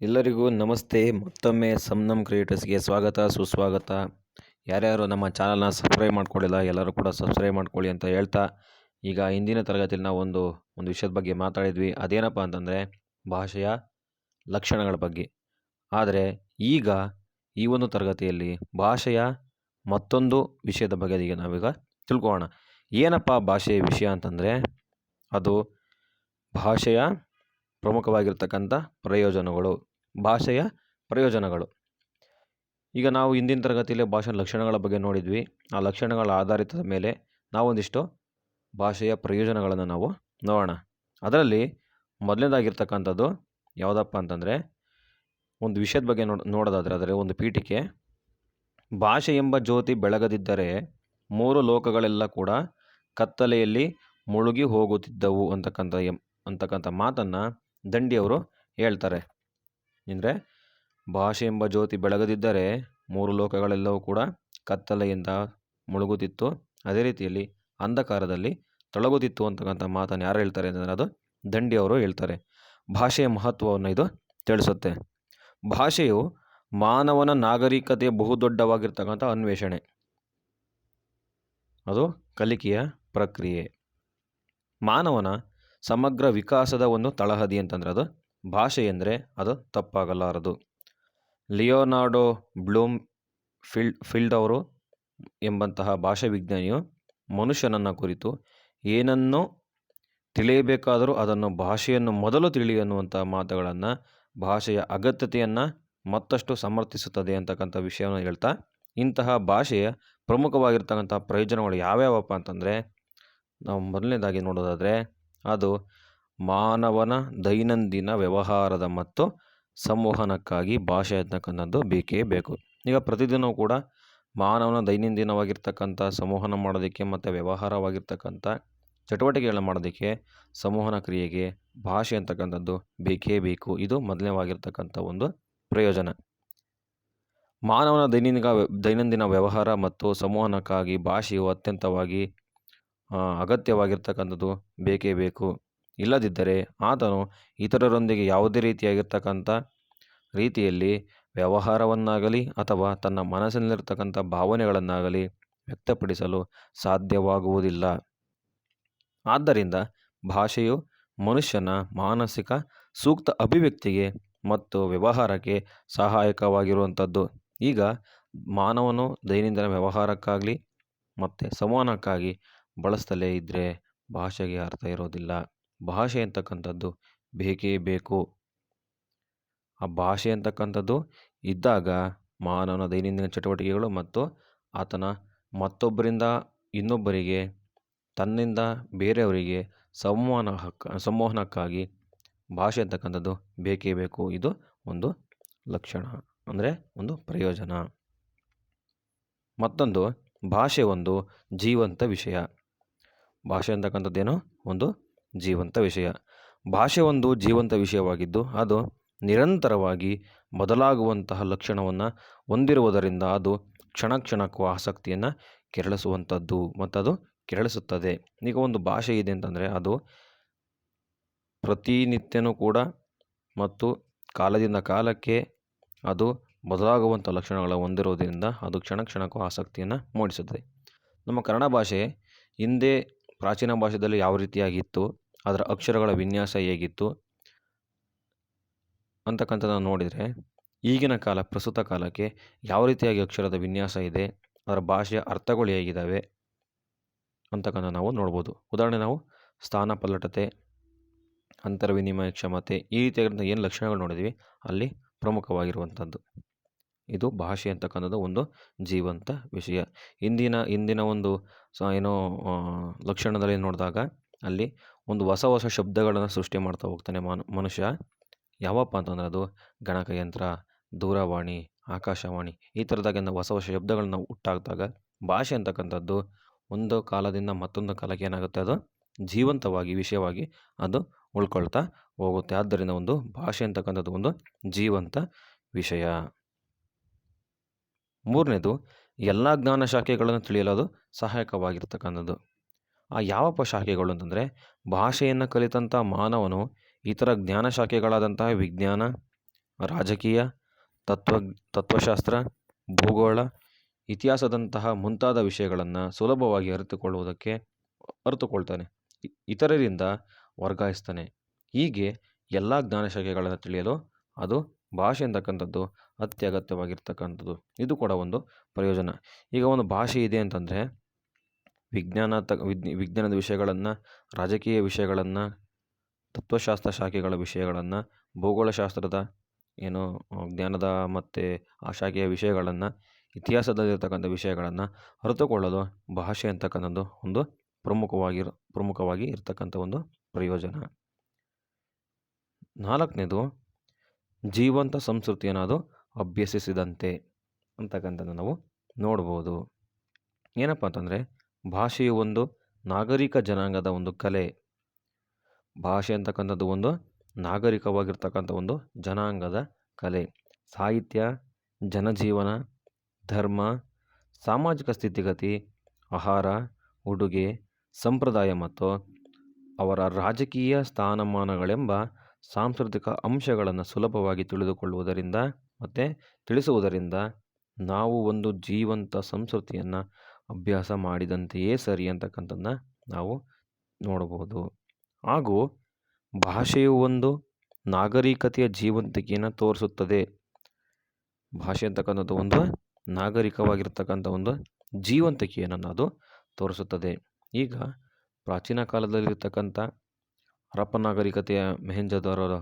ಎಲ್ಲರಿಗೂ ನಮಸ್ತೆ. ಮತ್ತೊಮ್ಮೆ ಸಂನಮ್ ಕ್ರಿಯೇಟರ್ಸ್ಗೆ ಸ್ವಾಗತ, ಸುಸ್ವಾಗತ. ಯಾರ್ಯಾರು ನಮ್ಮ ಚಾನಲ್ನ ಸಬ್ಸ್ಕ್ರೈಬ್ ಮಾಡ್ಕೊಳ್ಳಿಲ್ಲ ಎಲ್ಲರೂ ಕೂಡ ಸಬ್ಸ್ಕ್ರೈಬ್ ಮಾಡ್ಕೊಳ್ಳಿ ಅಂತ ಹೇಳ್ತಾ, ಈಗ ಹಿಂದಿನ ತರಗತಿಯಲ್ಲಿ ನಾವು ಒಂದು ಒಂದು ವಿಷಯದ ಬಗ್ಗೆ ಮಾತಾಡಿದ್ವಿ. ಅದೇನಪ್ಪ ಅಂತಂದರೆ, ಭಾಷೆಯ ಲಕ್ಷಣಗಳ ಬಗ್ಗೆ. ಆದರೆ, ಈಗ ಈ ಒಂದು ತರಗತಿಯಲ್ಲಿ ಭಾಷೆಯ ಮತ್ತೊಂದು ವಿಷಯದ ಬಗ್ಗೆ ಈಗ ನಾವೀಗ ತಿಳ್ಕೊಳ್ಳೋಣ ಏನಪ್ಪ ಭಾಷೆಯ ವಿಷಯ ಅಂತಂದರೆ, ಅದು ಭಾಷೆಯ ಪ್ರಮುಖವಾಗಿರ್ತಕ್ಕಂಥ ಪ್ರಯೋಜನಗಳು. ಭಾಷೆಯ ಪ್ರಯೋಜನಗಳು. ಈಗ ನಾವು ಇಂದಿನ ತರಗತಿಯಲ್ಲಿ ಭಾಷೆಯ ಲಕ್ಷಣಗಳ ಬಗ್ಗೆ ನೋಡಿದ್ವಿ. ಆ ಲಕ್ಷಣಗಳ ಆಧಾರಿತದ ಮೇಲೆ ನಾವೊಂದಿಷ್ಟು ಭಾಷೆಯ ಪ್ರಯೋಜನಗಳನ್ನು ನಾವು ನೋಡೋಣ. ಅದರಲ್ಲಿ ಮೊದಲನೇದಾಗಿರ್ತಕ್ಕಂಥದ್ದು ಯಾವುದಪ್ಪ ಅಂತಂದರೆ, ಒಂದು ವಿಷಯದ ಬಗ್ಗೆ ನೋಡ್, ನೋಡೋದಾದರೆ ಅದರ ಒಂದು ಪೀಠಿಕೆ, ಭಾಷೆ ಎಂಬ ಜ್ಯೋತಿ ಬೆಳಗದಿದ್ದರೆ ಮೂರು ಲೋಕಗಳೆಲ್ಲ ಕೂಡ ಕತ್ತಲೆಯಲ್ಲಿ ಮುಳುಗಿ ಹೋಗುತ್ತಿದ್ದವು ಅಂತಕ್ಕಂಥ ಎಂ, ಅಂತಕ್ಕಂಥ ಮಾತನ್ನು ದಂಡಿಯವರು ಹೇಳ್ತಾರೆ. ಅಂದರೆ ಭಾಷೆ ಎಂಬ ಜ್ಯೋತಿ ಬೆಳಗದಿದ್ದರೆ ಮೂರು ಲೋಕಗಳೆಲ್ಲವೂ ಕೂಡ ಕತ್ತಲೆಯಿಂದ ಮುಳುಗುತ್ತಿತ್ತು. ಅದೇ ರೀತಿಯಲ್ಲಿ ಅಂಧಕಾರದಲ್ಲಿ ತೊಳಗುತ್ತಿತ್ತು ಅಂತಕ್ಕಂಥ ಮಾತನ್ನು ಯಾರು ಹೇಳ್ತಾರೆ ಅಂತಂದರೆ ಅದು ದಂಡಿಯವರು ಹೇಳ್ತಾರೆ. ಭಾಷೆಯ ಮಹತ್ವವನ್ನು ಇದು ತಿಳಿಸುತ್ತೆ. ಭಾಷೆಯು ಮಾನವನ ನಾಗರಿಕತೆಯ ಬಹುದೊಡ್ಡವಾಗಿರ್ತಕ್ಕಂಥ ಅನ್ವೇಷಣೆ. ಅದು ಕಲಿಕೆಯ ಪ್ರಕ್ರಿಯೆ. ಮಾನವನ ಸಮಗ್ರ ವಿಕಾಸದ ಒಂದು ತಳಹದಿ ಅಂತಂದ್ರೆ ಅದು ಭಾಷೆ ಎಂದರೆ ಅದು ತಪ್ಪಾಗಲಾರದು. ಲಿಯೋನಾರ್ಡೋ ಬ್ಲೂಮ್ ಫಿಲ್ಡ್ ಫೀಲ್ಡ್ ಅವರು ಎಂಬಂತಹ ಭಾಷಾ ವಿಜ್ಞಾನಿಯು ಮನುಷ್ಯನನ್ನು ಕುರಿತು ಏನನ್ನು ತಿಳಿಯಬೇಕಾದರೂ ಅದನ್ನು ಭಾಷೆಯನ್ನು ಮೊದಲು ತಿಳಿ ಅನ್ನುವಂಥ ಮಾತುಗಳನ್ನು, ಭಾಷೆಯ ಅಗತ್ಯತೆಯನ್ನು ಮತ್ತಷ್ಟು ಸಮರ್ಥಿಸುತ್ತದೆ ಅಂತಕ್ಕಂಥ ವಿಷಯವನ್ನು ಹೇಳ್ತಾ, ಇಂತಹ ಭಾಷೆಯ ಪ್ರಮುಖವಾಗಿರ್ತಕ್ಕಂಥ ಪ್ರಯೋಜನಗಳು ಯಾವ್ಯಾವಪ್ಪ ಅಂತಂದರೆ, ನಾವು ಮೊದಲನೇದಾಗಿ ನೋಡೋದಾದರೆ ಅದು ಮಾನವನ ದೈನಂದಿನ ವ್ಯವಹಾರದ ಮತ್ತು ಸಂವಹನಕ್ಕಾಗಿ ಭಾಷೆ ಅಂತಕ್ಕಂಥದ್ದು ಬೇಕೇ ಬೇಕು. ಈಗ ಪ್ರತಿದಿನವೂ ಕೂಡ ಮಾನವನ ದೈನಂದಿನವಾಗಿರ್ತಕ್ಕಂಥ ಸಂವಹನ ಮಾಡೋದಕ್ಕೆ ಮತ್ತು ವ್ಯವಹಾರವಾಗಿರ್ತಕ್ಕಂಥ ಚಟುವಟಿಕೆಗಳನ್ನ ಮಾಡೋದಕ್ಕೆ ಸಂವಹನ ಕ್ರಿಯೆಗೆ ಭಾಷೆ ಅಂತಕ್ಕಂಥದ್ದು ಬೇಕೇ ಬೇಕು. ಇದು ಮೊದಲನೇವಾಗಿರ್ತಕ್ಕಂಥ ಒಂದು ಪ್ರಯೋಜನ. ಮಾನವನ ದೈನಂದಿನ ದೈನಂದಿನ ವ್ಯವಹಾರ ಮತ್ತು ಸಂವಹನಕ್ಕಾಗಿ ಭಾಷೆಯು ಅತ್ಯಂತವಾಗಿ ಅಗತ್ಯವಾಗಿರ್ತಕ್ಕಂಥದ್ದು ಬೇಕೇ ಬೇಕು. ಇಲ್ಲದಿದ್ದರೆ ಆತನು ಇತರರೊಂದಿಗೆ ಯಾವುದೇ ರೀತಿಯಾಗಿರ್ತಕ್ಕಂಥ ರೀತಿಯಲ್ಲಿ ವ್ಯವಹಾರವನ್ನಾಗಲಿ ಅಥವಾ ತನ್ನ ಮನಸ್ಸಿನಲ್ಲಿರ್ತಕ್ಕಂಥ ಭಾವನೆಗಳನ್ನಾಗಲಿ ವ್ಯಕ್ತಪಡಿಸಲು ಸಾಧ್ಯವಾಗುವುದಿಲ್ಲ. ಆದ್ದರಿಂದ ಭಾಷೆಯು ಮನುಷ್ಯನ ಮಾನಸಿಕ, ಸೂಕ್ತ ಅಭಿವ್ಯಕ್ತಿಗೆ ಮತ್ತು ವ್ಯವಹಾರಕ್ಕೆ ಸಹಾಯಕವಾಗಿರುವಂಥದ್ದು. ಈಗ ಮಾನವನು ದೈನಂದಿನ ವ್ಯವಹಾರಕ್ಕಾಗಲಿ ಮತ್ತು ಸಂವಹನಕ್ಕಾಗಿ ಬಳಸ್ತಲೇ ಇದ್ದರೆ ಭಾಷೆಗೆ ಅರ್ಥ ಇರೋದಿಲ್ಲ. ಭಾಷೆ ಅಂತಕ್ಕಂಥದ್ದು ಬೇಕೇ ಬೇಕು. ಆ ಭಾಷೆ ಅಂತಕ್ಕಂಥದ್ದು ಇದ್ದಾಗ ಮಾನವನ ದೈನಂದಿನ ಚಟುವಟಿಕೆಗಳು ಮತ್ತು ಆತನ ಮತ್ತೊಬ್ಬರಿಂದ ಇನ್ನೊಬ್ಬರಿಗೆ, ತನ್ನಿಂದ ಬೇರೆಯವರಿಗೆ ಸಂವಹನ ಹಕ್ಕ ಸಂವಹನಕ್ಕಾಗಿ ಭಾಷೆ ಅಂತಕ್ಕಂಥದ್ದು ಬೇಕೇ ಬೇಕು. ಇದು ಒಂದು ಲಕ್ಷಣ, ಅಂದರೆ ಒಂದು ಪ್ರಯೋಜನ. ಮತ್ತೊಂದು, ಭಾಷೆ ಒಂದು ಜೀವಂತ ವಿಷಯ. ಭಾಷೆ ಅಂತಕ್ಕಂಥದ್ದೇನೋ? ಒಂದು ಜೀವಂತ ವಿಷಯ. ಭಾಷೆ ಒಂದು ಜೀವಂತ ವಿಷಯವಾಗಿದ್ದು, ಅದು ನಿರಂತರವಾಗಿ ಬದಲಾಗುವಂತಹ ಲಕ್ಷಣವನ್ನು ಹೊಂದಿರುವುದರಿಂದ ಅದು ಕ್ಷಣ ಕ್ಷಣಕ್ಕೂ ಆಸಕ್ತಿಯನ್ನು ಕೆರಳಿಸುವಂಥದ್ದು ಮತ್ತು ಅದು ಕೆರಳಿಸುತ್ತದೆ. ಈಗ ಒಂದು ಭಾಷೆ ಇದೆ ಅಂತಂದರೆ ಅದು ಪ್ರತಿನಿತ್ಯನೂ ಕೂಡ ಮತ್ತು ಕಾಲದಿಂದ ಕಾಲಕ್ಕೆ ಅದು ಬದಲಾಗುವಂಥ ಲಕ್ಷಣಗಳ ಹೊಂದಿರುವುದರಿಂದ ಅದು ಕ್ಷಣ ಕ್ಷಣಕ್ಕೂ ಆಸಕ್ತಿಯನ್ನು ಮೂಡಿಸುತ್ತದೆ. ನಮ್ಮ ಕನ್ನಡ ಭಾಷೆ ಹಿಂದೆ ಪ್ರಾಚೀನ ಭಾಷೆಯಲ್ಲಿ ಯಾವ ರೀತಿಯಾಗಿತ್ತು? ಅದರ ಅಕ್ಷರಗಳ ವಿನ್ಯಾಸ ಹೇಗಿತ್ತು? ಅಂತಕ್ಕಂಥದ್ದನ್ನು ನೋಡಿದರೆ, ಈಗಿನ ಕಾಲ, ಪ್ರಸ್ತುತ ಕಾಲಕ್ಕೆ ಯಾವ ರೀತಿಯಾಗಿ ಅಕ್ಷರದ ವಿನ್ಯಾಸ ಇದೆ, ಅದರ ಭಾಷೆಯ ಅರ್ಥಗಳು ಹೇಗಿದ್ದಾವೆ ಅಂತಕ್ಕಂಥ ನಾವು ನೋಡ್ಬೋದು. ಉದಾಹರಣೆ ನಾವು ಸ್ಥಾನ, ಪಲ್ಲಟತೆ, ಅಂತರ ವಿನಿಮಯ ಕ್ಷಮತೆ ಈ ರೀತಿಯಾಗಿರುವಂಥ ಏನು ಲಕ್ಷಣಗಳು ನೋಡಿದ್ವಿ, ಅಲ್ಲಿ ಪ್ರಮುಖವಾಗಿರುವಂಥದ್ದು. ಇದು ಭಾಷೆ ಅಂತಕ್ಕಂಥದ್ದು ಒಂದು ಜೀವಂತ ವಿಷಯ. ಇಂದಿನ ಇಂದಿನ ಒಂದು ಸ ಏನೋ ಲಕ್ಷಣದಲ್ಲಿ ನೋಡಿದಾಗ ಅಲ್ಲಿ ಒಂದು ಹೊಸ ಹೊಸ ಶಬ್ದಗಳನ್ನು ಸೃಷ್ಟಿ ಮಾಡ್ತಾ ಹೋಗ್ತಾನೆ ಮನು, ಮನುಷ್ಯ. ಯಾವಪ್ಪ ಅಂತಂದರೆ ಅದು ಗಣಕಯಂತ್ರ, ದೂರವಾಣಿ, ಆಕಾಶವಾಣಿ ಈ ಥರದಾಗಿಂದ ಹೊಸ ಹೊಸ ಶಬ್ದಗಳನ್ನ ಹುಟ್ಟಾಕ್ದಾಗ ಭಾಷೆ ಅಂತಕ್ಕಂಥದ್ದು ಒಂದು ಕಾಲದಿಂದ ಮತ್ತೊಂದು ಕಾಲಕ್ಕೆ ಏನಾಗುತ್ತೆ ಅದು? ಜೀವಂತವಾಗಿ, ವಿಷಯವಾಗಿ ಅದು ಉಳ್ಕೊಳ್ತಾ ಹೋಗುತ್ತೆ. ಆದ್ದರಿಂದ ಒಂದು ಭಾಷೆ ಅಂತಕ್ಕಂಥದ್ದು ಒಂದು ಜೀವಂತ ವಿಷಯ. ಮೂರನೇದು ಎಲ್ಲ ಜ್ಞಾನ ಶಾಖೆಗಳನ್ನು ತಿಳಿಯಲು ಅದು ಸಹಾಯಕವಾಗಿರ್ತಕ್ಕಂಥದ್ದು. ಆ ಯಾವ ಶಾಖೆಗಳು ಅಂತಂದರೆ ಭಾಷೆಯನ್ನು ಕಲಿತಂಥ ಮಾನವನು ಇತರ ಜ್ಞಾನ ಶಾಖೆಗಳಾದಂತಹ ವಿಜ್ಞಾನ, ರಾಜಕೀಯ, ತತ್ವ, ತತ್ವಶಾಸ್ತ್ರ, ಭೂಗೋಳ ಇತಿಹಾಸದಂತಹ ಮುಂತಾದ ವಿಷಯಗಳನ್ನು ಸುಲಭವಾಗಿ ಅರಿತುಕೊಳ್ಳುವುದಕ್ಕೆ ಅರಿತುಕೊಳ್ತಾನೆ. ಇತರರಿಂದ ವರ್ಗಾಯಿಸ್ತಾನೆ. ಹೀಗೆ ಎಲ್ಲ ಜ್ಞಾನ ಶಾಖೆಗಳನ್ನು ತಿಳಿಯಲು ಅದು ಭಾಷೆ ಅಂತಕ್ಕಂಥದ್ದು ಅತ್ಯಗತ್ಯವಾಗಿರ್ತಕ್ಕಂಥದ್ದು. ಇದು ಕೂಡ ಒಂದು ಪ್ರಯೋಜನ. ಈಗ ಒಂದು ಭಾಷೆ ಇದೆ ಅಂತಂದರೆ ವಿಜ್ಞಾನ ತ, ವಿಜ್ಞ, ವಿಜ್ಞಾನದ ವಿಷಯಗಳನ್ನು, ರಾಜಕೀಯ ವಿಷಯಗಳನ್ನು, ತತ್ವಶಾಸ್ತ್ರ ಶಾಖೆಗಳ ವಿಷಯಗಳನ್ನು, ಭೂಗೋಳಶಾಸ್ತ್ರದ ಏನು ಜ್ಞಾನದ ಮತ್ತು ಆ ಶಾಖೆಯ ವಿಷಯಗಳನ್ನು, ಇತಿಹಾಸದಲ್ಲಿರ್ತಕ್ಕಂಥ ವಿಷಯಗಳನ್ನು ಅರಿತುಕೊಳ್ಳಲು ಭಾಷೆ ಅಂತಕ್ಕಂಥದ್ದು ಒಂದು ಪ್ರಮುಖವಾಗಿರೋ, ಪ್ರಮುಖವಾಗಿ ಇರತಕ್ಕಂಥ ಒಂದು ಪ್ರಯೋಜನ. ನಾಲ್ಕನೇದು, ಜೀವಂತ ಸಂಸ್ಕೃತಿಯನ್ನು ಅದು ಅಭ್ಯಸಿಸಿದಂತೆ ಅಂತಕ್ಕಂಥದ್ದು ನಾವು ನೋಡ್ಬೋದು. ಏನಪ್ಪ ಅಂತಂದರೆ ಭಾಷೆಯು ಒಂದು ನಾಗರಿಕ ಜನಾಂಗದ ಒಂದು ಕಲೆ. ಭಾಷೆ ಅಂತಕ್ಕಂಥದ್ದು ಒಂದು ನಾಗರಿಕವಾಗಿರ್ತಕ್ಕಂಥ ಒಂದು ಜನಾಂಗದ ಕಲೆ. ಸಾಹಿತ್ಯ, ಜನಜೀವನ, ಧರ್ಮ, ಸಾಮಾಜಿಕ ಸ್ಥಿತಿಗತಿ, ಆಹಾರ, ಉಡುಗೆ, ಸಂಪ್ರದಾಯ ಮತ್ತು ಅವರ ರಾಜಕೀಯ ಸ್ಥಾನಮಾನಗಳೆಂಬ ಸಾಂಸ್ಕೃತಿಕ ಅಂಶಗಳನ್ನು ಸುಲಭವಾಗಿ ತಿಳಿದುಕೊಳ್ಳುವುದರಿಂದ ಮತ್ತು ತಿಳಿಸುವುದರಿಂದ ನಾವು ಒಂದು ಜೀವಂತ ಸಂಸ್ಕೃತಿಯನ್ನು ಅಭ್ಯಾಸ ಮಾಡಿದಂತೆಯೇ ಸರಿ ಅಂತಕ್ಕಂಥದ್ದನ್ನ ನಾವು ನೋಡಬಹುದು. ಹಾಗೂ ಭಾಷೆಯು ಒಂದು ನಾಗರಿಕತೆಯ ಜೀವಂತಿಕೆಯನ್ನು ತೋರಿಸುತ್ತದೆ. ಭಾಷೆ ಅಂತಕ್ಕಂಥದ್ದು ಒಂದು ನಾಗರಿಕವಾಗಿರ್ತಕ್ಕಂಥ ಒಂದು ಜೀವಂತಿಕೆಯನ್ನು ಅದು ತೋರಿಸುತ್ತದೆ. ಈಗ ಪ್ರಾಚೀನ ಕಾಲದಲ್ಲಿರ್ತಕ್ಕಂಥ ಹರಪ್ಪ ನಾಗರಿಕತೆಯ ಮೆಹೆಂಜದಾರರ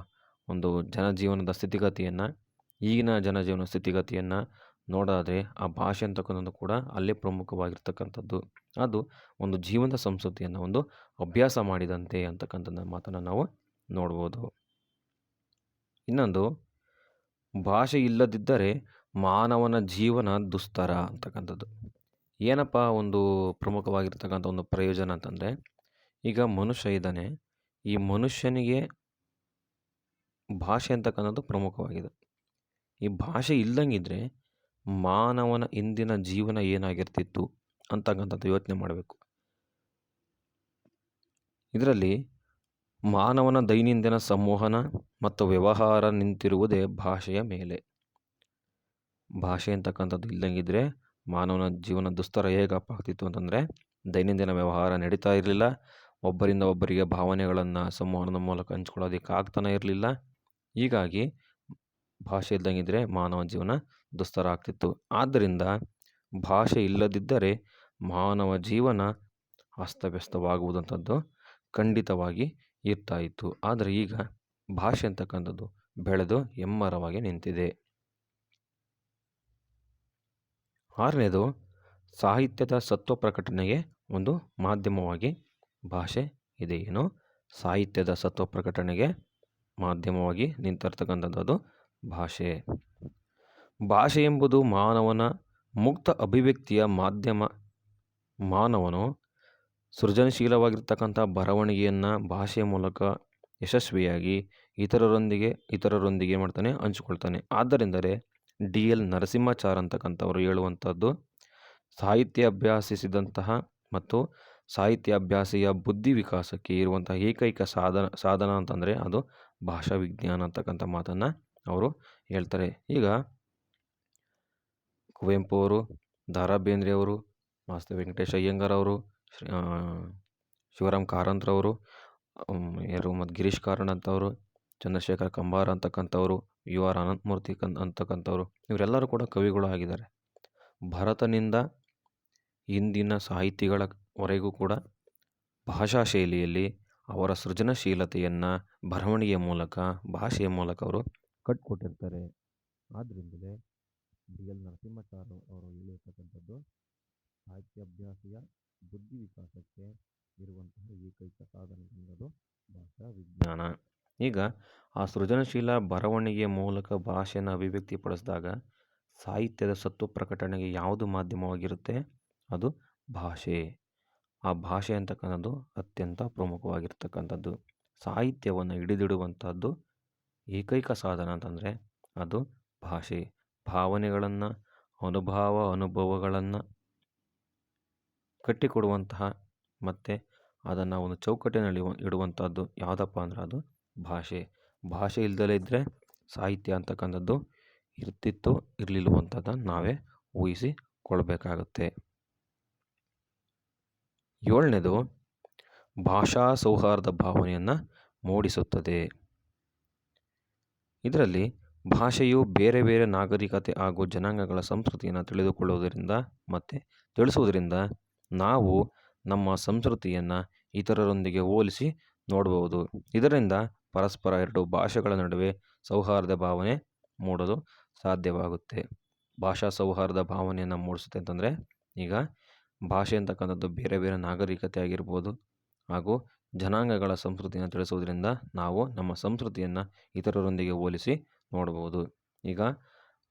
ಒಂದು ಜನಜೀವನದ ಸ್ಥಿತಿಗತಿಯನ್ನು, ಈಗಿನ ಜನಜೀವನ ಸ್ಥಿತಿಗತಿಯನ್ನು ನೋಡಾದರೆ ಆ ಭಾಷೆ ಅಂತಕ್ಕಂಥದ್ದು ಕೂಡ ಅಲ್ಲೇ ಪ್ರಮುಖವಾಗಿರ್ತಕ್ಕಂಥದ್ದು. ಅದು ಒಂದು ಜೀವಂತ ಸಂಸ್ಕೃತಿಯನ್ನು ಒಂದು ಅಭ್ಯಾಸ ಮಾಡಿದಂತೆ ಅಂತಕ್ಕಂಥದ್ದು ಮಾತನ್ನು ನಾವು ನೋಡ್ಬೋದು. ಇನ್ನೊಂದು, ಭಾಷೆ ಇಲ್ಲದಿದ್ದರೆ ಮಾನವನ ಜೀವನ ದುಸ್ತರ ಅಂತಕ್ಕಂಥದ್ದು. ಏನಪ್ಪ ಒಂದು ಪ್ರಮುಖವಾಗಿರ್ತಕ್ಕಂಥ ಒಂದು ಪ್ರಯೋಜನ ಅಂತಂದರೆ, ಈಗ ಮನುಷ್ಯ ಇದ್ದಾನೆ, ಈ ಮನುಷ್ಯನಿಗೆ ಭಾಷೆ ಅಂತಕ್ಕಂಥದ್ದು ಪ್ರಮುಖವಾಗಿದೆ. ಈ ಭಾಷೆ ಇಲ್ಲಂಗಿದ್ರೆ ಮಾನವನ ಇಂದಿನ ಜೀವನ ಏನಾಗಿರ್ತಿತ್ತು ಅಂತಕ್ಕಂಥದ್ದು ಯೋಚನೆ ಮಾಡಬೇಕು. ಇದರಲ್ಲಿ ಮಾನವನ ದೈನಂದಿನ ಸಂವಹನ ಮತ್ತು ವ್ಯವಹಾರ ನಿಂತಿರುವುದೇ ಭಾಷೆಯ ಮೇಲೆ. ಭಾಷೆ ಅಂತಕ್ಕಂಥದ್ದು ಇಲ್ಲಂಗಿದ್ರೆ ಮಾನವನ ಜೀವನ ದುಸ್ತರ ಹೇಗಪ್ಪ ಆಗ್ತಿತ್ತು ಅಂತಂದರೆ ದೈನಂದಿನ ವ್ಯವಹಾರ ನಡೀತಾ ಇರಲಿಲ್ಲ. ಒಬ್ಬರಿಂದ ಒಬ್ಬರಿಗೆ ಭಾವನೆಗಳನ್ನು ಸಂವಹನದ ಮೂಲಕ ಹಂಚ್ಕೊಳ್ಳೋದಕ್ಕೆ ಆಗ್ತಾನೆ ಇರಲಿಲ್ಲ. ಹೀಗಾಗಿ ಭಾಷೆ ಇದ್ದಂಗಿದ್ರೆ ಮಾನವ ಜೀವನ ದುಸ್ತರ ಆಗ್ತಿತ್ತು ಆದ್ದರಿಂದ ಭಾಷೆ ಇಲ್ಲದಿದ್ದರೆ ಮಾನವ ಜೀವನ ಅಸ್ತವ್ಯಸ್ತವಾಗುವುದಂಥದ್ದು ಖಂಡಿತವಾಗಿ ಇರ್ತಾ ಇತ್ತು. ಆದರೆ ಈಗ ಭಾಷೆ ಅಂತಕ್ಕಂಥದ್ದು ಬೆಳೆದು ಎಮ್ಮರವಾಗಿ ನಿಂತಿದೆ. ಆರನೇದು, ಸಾಹಿತ್ಯದ ಸತ್ವ ಪ್ರಕಟಣೆಗೆ ಒಂದು ಮಾಧ್ಯಮವಾಗಿ ಭಾಷೆ ಇದೆ. ಏನು? ಸಾಹಿತ್ಯದ ಸತ್ವ ಪ್ರಕಟಣೆಗೆ ಮಾಧ್ಯಮವಾಗಿ ನಿಂತಿರ್ತಕ್ಕಂಥದ್ದು ಭಾಷೆ. ಭಾಷೆ ಎಂಬುದು ಮಾನವನ ಮುಕ್ತ ಅಭಿವ್ಯಕ್ತಿಯ ಮಾಧ್ಯಮ. ಮಾನವನು ಸೃಜನಶೀಲವಾಗಿರ್ತಕ್ಕಂಥ ಬರವಣಿಗೆಯನ್ನು ಭಾಷೆಯ ಮೂಲಕ ಯಶಸ್ವಿಯಾಗಿ ಇತರರೊಂದಿಗೆ ಇತರರೊಂದಿಗೆ ಮಾಡ್ತಾನೆ, ಹಂಚಿಕೊಳ್ತಾನೆ. ಆದ್ದರಿಂದಲೇ ಡಿ. ಎಲ್. ನರಸಿಂಹಾಚಾರ್ ಅಂತಕ್ಕಂಥವ್ರು ಹೇಳುವಂಥದ್ದು, ಸಾಹಿತ್ಯ ಅಭ್ಯಾಸಿಸಿದಂತಹ ಮತ್ತು ಸಾಹಿತ್ಯ ಅಭ್ಯಾಸಿಯ ಬುದ್ಧಿ ವಿಕಾಸಕ್ಕೆ ಇರುವಂತಹ ಏಕೈಕ ಸಾಧನ ಸಾಧನ ಅಂತಂದರೆ ಅದು ಭಾಷಾ ವಿಜ್ಞಾನ ಅಂತಕ್ಕಂಥ ಮಾತನ್ನು ಅವರು ಹೇಳ್ತಾರೆ. ಈಗ ಕುವೆಂಪು ಅವರು ದ ರಾ ಬೇಂದ್ರೆ ಅವರು ಮಾಸ್ತಿ ವೆಂಕಟೇಶ ಅಯ್ಯಂಗಾರ್ ಅವರು ಶಿವರಾಮ್ ಕಾರಂತರವರು ಯಾರು ಮತ್ತು ಗಿರೀಶ್ ಕಾರ್ನಾಡ್ ಅಂತವರು, ಚಂದ್ರಶೇಖರ್ ಕಂಬಾರ ಅಂತಕ್ಕಂಥವ್ರು, ಯು ಆರ್ ಅನಂತಮೂರ್ತಿ ಕನ್, ಅಂತಕ್ಕಂಥವ್ರು, ಇವರೆಲ್ಲರೂ ಕೂಡ ಕವಿಗಳು ಆಗಿದ್ದಾರೆ. ಭರತನಿಂದ ಇಂದಿನ ಸಾಹಿತಿಗಳವರೆಗೂ ಕೂಡ ಭಾಷಾ ಶೈಲಿಯಲ್ಲಿ ಅವರ ಸೃಜನಶೀಲತೆಯನ್ನು ಬರವಣಿಗೆಯ ಮೂಲಕ, ಭಾಷೆಯ ಮೂಲಕ ಅವರು ಕಟ್ಕೊಟ್ಟಿರ್ತಾರೆ. ಆದ್ದರಿಂದಲೇ ಡಿ ಎಲ್ ನರಸಿಂಹಾಚಾರ್ ಅವರು ಹೇಳಿರ್ತಕ್ಕಂಥದ್ದು ಸಾಹಿತ್ಯಾಭ್ಯಾಸಿಯ ಬುದ್ಧಿ ವಿಕಾಸಕ್ಕೆ ಇರುವಂತಹ ಏಕೈಕ ಸಾಧನ ಅನ್ನೋದು ಭಾಷಾ ವಿಜ್ಞಾನ ಈಗ ಆ ಸೃಜನಶೀಲ ಬರವಣಿಗೆಯ ಮೂಲಕ ಭಾಷೆಯನ್ನು ಅಭಿವ್ಯಕ್ತಿಪಡಿಸಿದಾಗ ಸಾಹಿತ್ಯದ ಸತ್ತು ಪ್ರಕಟಣೆಗೆ ಯಾವುದು ಮಾಧ್ಯಮವಾಗಿರುತ್ತೆ ಅದು ಭಾಷೆ ಆ ಭಾಷೆ ಅಂತಕ್ಕಂಥದ್ದು ಅತ್ಯಂತ ಪ್ರಮುಖವಾಗಿರ್ತಕ್ಕಂಥದ್ದು ಸಾಹಿತ್ಯವನ್ನು ಹಿಡಿದಿಡುವಂಥದ್ದು ಏಕೈಕ ಸಾಧನ ಅಂತಂದರೆ ಅದು ಭಾಷೆ ಭಾವನೆಗಳನ್ನು, ಅನುಭವ ಅನುಭವಗಳನ್ನು ಕಟ್ಟಿಕೊಡುವಂತಹ ಮತ್ತು ಅದನ್ನು ಒಂದು ಚೌಕಟ್ಟಿನಲ್ಲಿ ಇಡುವಂಥದ್ದು ಯಾವುದಪ್ಪ ಅಂದ್ರೆ ಅದು ಭಾಷೆ. ಭಾಷೆ ಇಲ್ದಲೇ ಇದ್ದರೆ ಸಾಹಿತ್ಯ ಅಂತಕ್ಕಂಥದ್ದು ಇರ್ತಿತ್ತು, ಇರಲಿಲ್ವೋ ನಾವೇ ಊಹಿಸಿಕೊಳ್ಬೇಕಾಗತ್ತೆ ಏಳನೇದು ಭಾಷಾ ಸೌಹಾರ್ದ ಭಾವನೆಯನ್ನು ಮೂಡಿಸುತ್ತದೆ. ಇದರಲ್ಲಿ ಭಾಷೆಯು ಬೇರೆ ಬೇರೆ ನಾಗರಿಕತೆ ಹಾಗೂ ಜನಾಂಗಗಳ ಸಂಸ್ಕೃತಿಯನ್ನು ತಿಳಿದುಕೊಳ್ಳುವುದರಿಂದ ಮತ್ತು ತಿಳಿಸುವುದರಿಂದ ನಾವು ನಮ್ಮ ಸಂಸ್ಕೃತಿಯನ್ನು ಇತರರೊಂದಿಗೆ ಹೋಲಿಸಿ ನೋಡಬಹುದು ಇದರಿಂದ ಪರಸ್ಪರ ಎರಡು ಭಾಷೆಗಳ ನಡುವೆ ಸೌಹಾರ್ದ ಭಾವನೆ ಮೂಡಲು ಸಾಧ್ಯವಾಗುತ್ತೆ. ಭಾಷಾ ಸೌಹಾರ್ದ ಭಾವನೆಯನ್ನು ಮೂಡಿಸುತ್ತೆ ಅಂತಂದರೆ ಈಗ ಭಾಷೆ ಅಂತಕ್ಕಂಥದ್ದು ಬೇರೆ ಬೇರೆ ನಾಗರಿಕತೆ ಆಗಿರ್ಬೋದು ಹಾಗೂ ಜನಾಂಗಗಳ ಸಂಸ್ಕೃತಿಯನ್ನು ತಿಳಿಸುವುದರಿಂದ ನಾವು ನಮ್ಮ ಸಂಸ್ಕೃತಿಯನ್ನು ಇತರರೊಂದಿಗೆ ಹೋಲಿಸಿ ನೋಡ್ಬೋದು. ಈಗ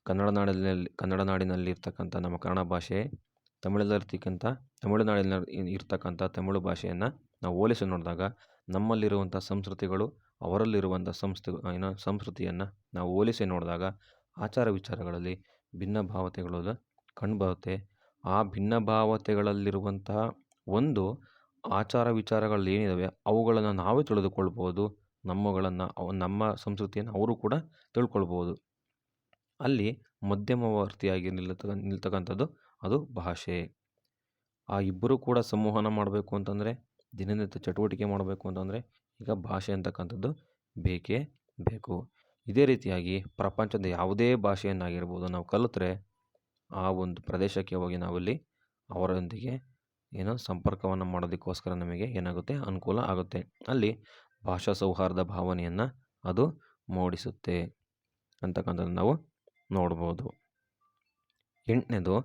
ಕನ್ನಡ ನಾಡಿನಲ್ಲಿ, ಕನ್ನಡ ನಾಡಿನಲ್ಲಿರ್ತಕ್ಕಂಥ ನಮ್ಮ ಕನ್ನಡ ಭಾಷೆ, ತಮಿಳಲ್ಲಿರ್ತಕ್ಕಂಥ, ತಮಿಳುನಾಡಿನ ಇರ್ತಕ್ಕಂಥ ತಮಿಳು ಭಾಷೆಯನ್ನು ನಾವು ಹೋಲಿಸಿ ನೋಡಿದಾಗ ನಮ್ಮಲ್ಲಿರುವಂಥ ಸಂಸ್ಕೃತಿಗಳು, ಅವರಲ್ಲಿರುವಂಥ ಸಂಸ್ಥೆ ಏನೋ ಸಂಸ್ಕೃತಿಯನ್ನು ನಾವು ಹೋಲಿಸಿ ನೋಡಿದಾಗ ಆಚಾರ ವಿಚಾರಗಳಲ್ಲಿ ಭಿನ್ನ ಭಾವತೆಗಳು ಕಂಡುಬರುತ್ತೆ ಆ ಭಿನ್ನ ಭಾವತೆಗಳಲ್ಲಿರುವಂತಹ ಒಂದು ಆಚಾರ ವಿಚಾರಗಳು ಏನಿದ್ದಾವೆ ಅವುಗಳನ್ನು ನಾವೇ ತಿಳಿದುಕೊಳ್ಬೋದು. ನಮ್ಮಗಳನ್ನು ನಮ್ಮ ಸಂಸ್ಕೃತಿಯನ್ನು ಅವರು ಕೂಡ ತಿಳ್ಕೊಳ್ಬೋದು. ಅಲ್ಲಿ ಮಧ್ಯಮವರ್ತಿಯಾಗಿ ನಿಲ್ಲತಕ್ಕ ನಿಲ್ತಕ್ಕಂಥದ್ದು ಅದು ಭಾಷೆ. ಆ ಇಬ್ಬರು ಕೂಡ ಸಂವಹನ ಮಾಡಬೇಕು ಅಂತಂದರೆ, ದಿನನಿತ್ಯ ಚಟುವಟಿಕೆ ಮಾಡಬೇಕು ಅಂತಂದರೆ, ಈಗ ಭಾಷೆ ಅಂತಕ್ಕಂಥದ್ದು ಬೇಕೇ ಬೇಕು. ಇದೇ ರೀತಿಯಾಗಿ ಪ್ರಪಂಚದ ಯಾವುದೇ ಭಾಷೆಯನ್ನಾಗಿರ್ಬೋದು ನಾವು ಕಲಿತ್ರೆ, ಆ ಒಂದು ಪ್ರದೇಶಕ್ಕೆ ಹೋಗಿ ನಾವಲ್ಲಿ ಅವರೊಂದಿಗೆ ಏನೋ ಸಂಪರ್ಕವನ್ನು ಮಾಡೋದಕ್ಕೋಸ್ಕರ ನಮಗೆ ಏನಾಗುತ್ತೆ ಅನುಕೂಲ ಆಗುತ್ತೆ. ಅಲ್ಲಿ ಭಾಷಾ ಸೌಹಾರ್ದ ಭಾವನೆಯನ್ನು ಅದು ಮೂಡಿಸುತ್ತೆ ಅಂತಕ್ಕಂಥದ್ದು ನಾವು ನೋಡ್ಬೋದು. ಎಂಟನೇದು,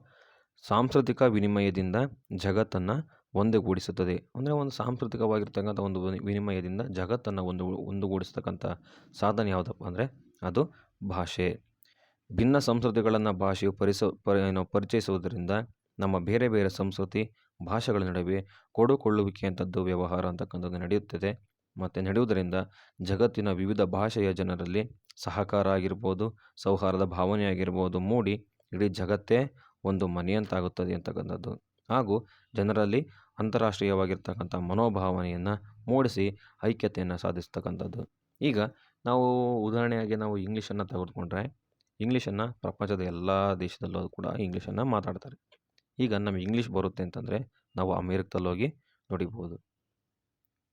ಸಾಂಸ್ಕೃತಿಕ ವಿನಿಮಯದಿಂದ ಜಗತ್ತನ್ನು ಒಂದುಗೂಡಿಸುತ್ತದೆ. ಅಂದರೆ ಒಂದು ಸಾಂಸ್ಕೃತಿಕವಾಗಿರ್ತಕ್ಕಂಥ ಒಂದು ವಿನಿಮಯದಿಂದ ಜಗತ್ತನ್ನು ಒಂದು, ಒಂದುಗೂಡಿಸ್ತಕ್ಕಂಥ ಸಾಧನ ಯಾವುದಪ್ಪ ಅಂದರೆ ಅದು ಭಾಷೆ. ಭಿನ್ನ ಸಂಸ್ಕೃತಿಗಳನ್ನು ಭಾಷೆಯು ಪರಿಸ, ಪರಿ, ಏನು ಪರಿಚಯಿಸುವುದರಿಂದ ನಮ್ಮ ಬೇರೆ ಬೇರೆ ಸಂಸ್ಕೃತಿ, ಭಾಷೆಗಳ ನಡುವೆ ಕೊಡುಕೊಳ್ಳುವಿಕೆ ಅಂಥದ್ದು ವ್ಯವಹಾರ ಅಂತಕ್ಕಂಥದ್ದು ನಡೆಯುತ್ತದೆ. ಮತ್ತು ನಡೆಯುವುದರಿಂದ ಜಗತ್ತಿನ ವಿವಿಧ ಭಾಷೆಯ ಜನರಲ್ಲಿ ಸಹಕಾರ ಆಗಿರ್ಬೋದು, ಸೌಹಾರ್ದ ಭಾವನೆ ಆಗಿರ್ಬೋದು ಮೂಡಿ ಇಡೀ ಜಗತ್ತೇ ಒಂದು ಮನೆಯಂತಾಗುತ್ತದೆ ಅಂತಕ್ಕಂಥದ್ದು. ಹಾಗೂ ಜನರಲ್ಲಿ ಅಂತಾರಾಷ್ಟ್ರೀಯವಾಗಿರ್ತಕ್ಕಂಥ ಮನೋಭಾವನೆಯನ್ನು ಮೂಡಿಸಿ ಐಕ್ಯತೆಯನ್ನು ಸಾಧಿಸ್ತಕ್ಕಂಥದ್ದು. ಈಗ ನಾವು ಉದಾಹರಣೆಯಾಗಿ ನಾವು ಇಂಗ್ಲೀಷನ್ನು ತೆಗೆದುಕೊಂಡ್ರೆ, ಇಂಗ್ಲೀಷನ್ನು ಪ್ರಪಂಚದ ಎಲ್ಲ ದೇಶದಲ್ಲೂ ಕೂಡ ಇಂಗ್ಲೀಷನ್ನು ಮಾತಾಡ್ತಾರೆ. ಈಗ ನಮಗೆ ಇಂಗ್ಲೀಷ್ ಬರುತ್ತೆ ಅಂತಂದರೆ ನಾವು ಅಮೇರಿಕದಲ್ಲಿ ಹೋಗಿ ನುಡಿಬೋದು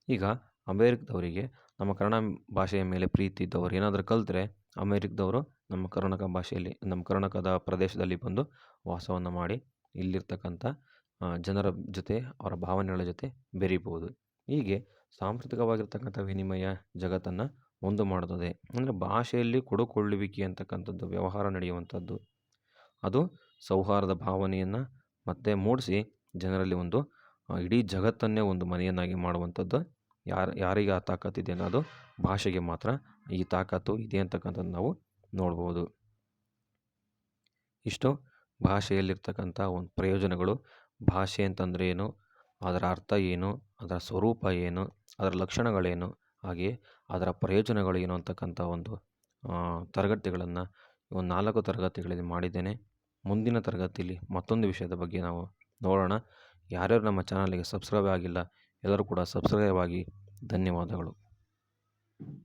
ಈಗ ಅಮೇರಿಕದವರಿಗೆ ನಮ್ಮ ಕನ್ನಡ ಭಾಷೆಯ ಮೇಲೆ ಪ್ರೀತಿ ಇದ್ದವರು ಏನಾದರೂ ಕಲಿತ್ರೆ ಅಮೇರಿಕದವರು ನಮ್ಮ ಕರ್ನಾಟಕ ಭಾಷೆಯಲ್ಲಿ, ನಮ್ಮ ಕರ್ನಾಟಕದ ಪ್ರದೇಶದಲ್ಲಿ ಬಂದು ವಾಸವನ್ನು ಮಾಡಿ ಇಲ್ಲಿರ್ತಕ್ಕಂಥ ಜನರ ಜೊತೆ, ಅವರ ಭಾವನೆಗಳ ಜೊತೆ ಬೆರೀಬೋದು ಹೀಗೆ ಸಾಂಸ್ಕೃತಿಕವಾಗಿರ್ತಕ್ಕಂಥ ವಿನಿಮಯ ಜಗತ್ತನ್ನು ಒಂದು ಮಾಡುತ್ತದೆ. ಅಂದರೆ ಭಾಷೆಯಲ್ಲಿ ಕೊಡುಕೊಳ್ಳುವಿಕೆ ಅಂತಕ್ಕಂಥದ್ದು, ವ್ಯವಹಾರ ನಡೆಯುವಂಥದ್ದು. ಅದು ಸೌಹಾರ್ದ ಭಾವನೆಯನ್ನು ಮತ್ತೆ ಮೂಡಿಸಿ ಜನರಲ್ಲಿ ಒಂದು ಇಡೀ ಜಗತ್ತನ್ನೇ ಒಂದು ಮನೆಯನ್ನಾಗಿ ಮಾಡುವಂಥದ್ದು ಯಾರು, ಯಾರಿಗೆ ಆ ತಾಕತ್ತಿದೆ ಅನ್ನೋದು ಭಾಷೆಗೆ ಮಾತ್ರ ಈ ತಾಕತ್ತು ಇದೆ ಅಂತಕ್ಕಂಥದ್ದು ನಾವು ನೋಡ್ಬೋದು. ಇಷ್ಟು ಭಾಷೆಯಲ್ಲಿರ್ತಕ್ಕಂಥ ಒಂದು ಪ್ರಯೋಜನಗಳು. ಭಾಷೆ ಅಂತಂದರೆ ಏನು? ಅದರ ಅರ್ಥ ಏನು? ಅದರ ಸ್ವರೂಪ ಏನು? ಅದರ ಲಕ್ಷಣಗಳೇನು? ಹಾಗೆಯೇ ಅದರ ಪ್ರಯೋಜನಗಳು ಏನು ಅಂತಕ್ಕಂಥ ಒಂದು ತರಗತಿಗಳನ್ನು ಒಂದು ನಾಲ್ಕು ತರಗತಿಗಳಲ್ಲಿ ಮಾಡಿದ್ದೇನೆ. ಮುಂದಿನ ತರಗತಿಯಲ್ಲಿ ಮತ್ತೊಂದು ವಿಷಯದ ಬಗ್ಗೆ ನಾವು ನೋಡೋಣ. ಯಾರ್ಯಾರು ನಮ್ಮ ಚಾನಲ್ಗೆ ಸಬ್ಸ್ಕ್ರೈಬ್ ಆಗಿಲ್ಲ ಎಲ್ಲರೂ ಕೂಡ ಸಬ್ಸ್ಕ್ರೈಬ್ ಆಗಿ ಧನ್ಯವಾದಗಳು.